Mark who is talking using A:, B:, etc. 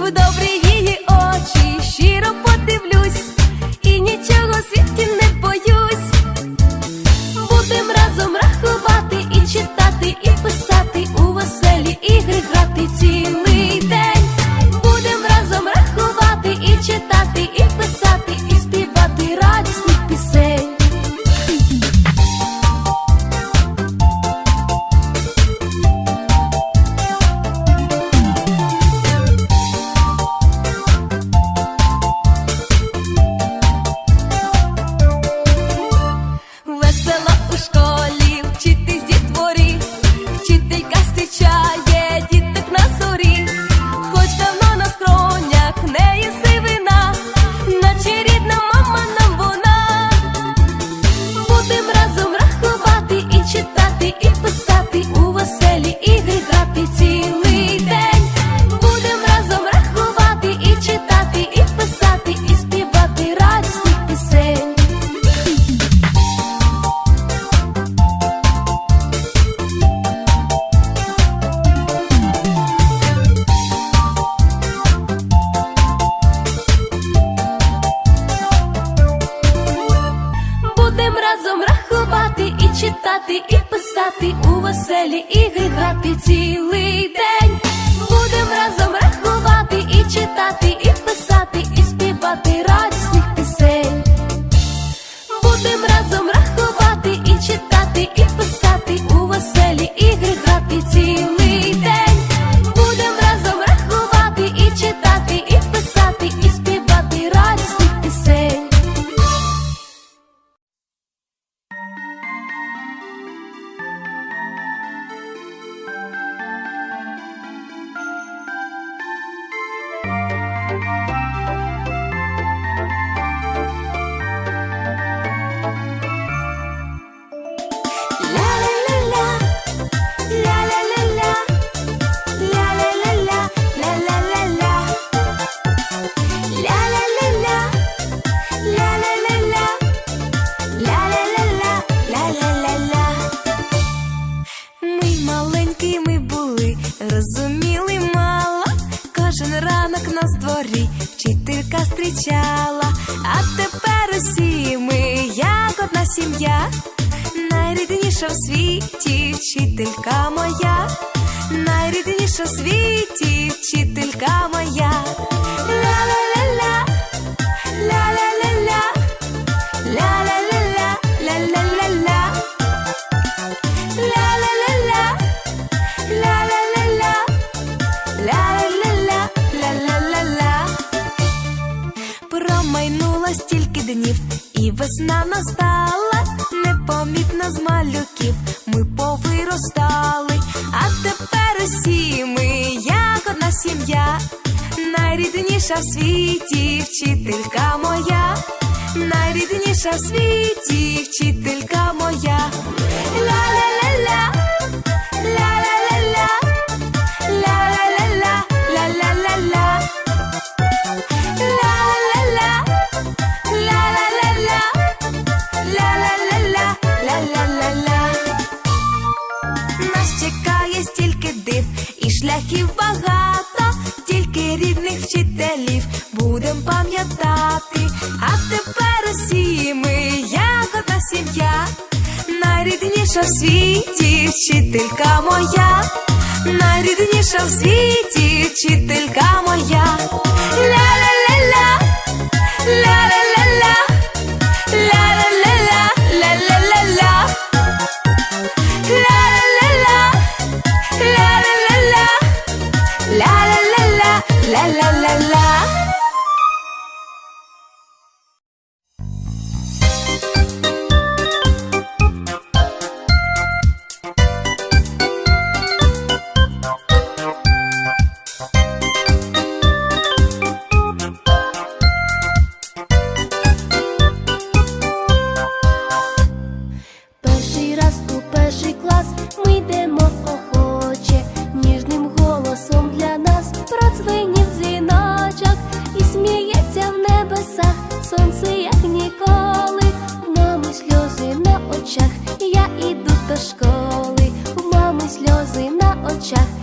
A: в добрі писати у веселі ігри грати цілий день. Будем разом рахувати і читати, і писати, і співати радісних розуміли мало. Кожен ранок нас в дворі вчителька зустрічала. А тепер усі ми, як одна сім'я, найрідніша в світі вчителька моя, найрідніша в світі вчителька моя. Ля-ля-ля-ля, ля-ля-ля-ля, днів, і весна настала, непомітно з малюків. Ми повиростали, а тепер усі ми, як одна сім'я, найрідніша в світі вчителька моя, найрідніша в світі вчителька моя. Ля-ля-ля-ля, стільки і шляхів багато, тільки рідних вчителів будем пам'ятати. А тепер усі ми, як сім'я, найрідніша в світі вчителька моя, найрідніша в світі вчителька моя. Ля-ля-ля-ля, ля-ля. La la la la. check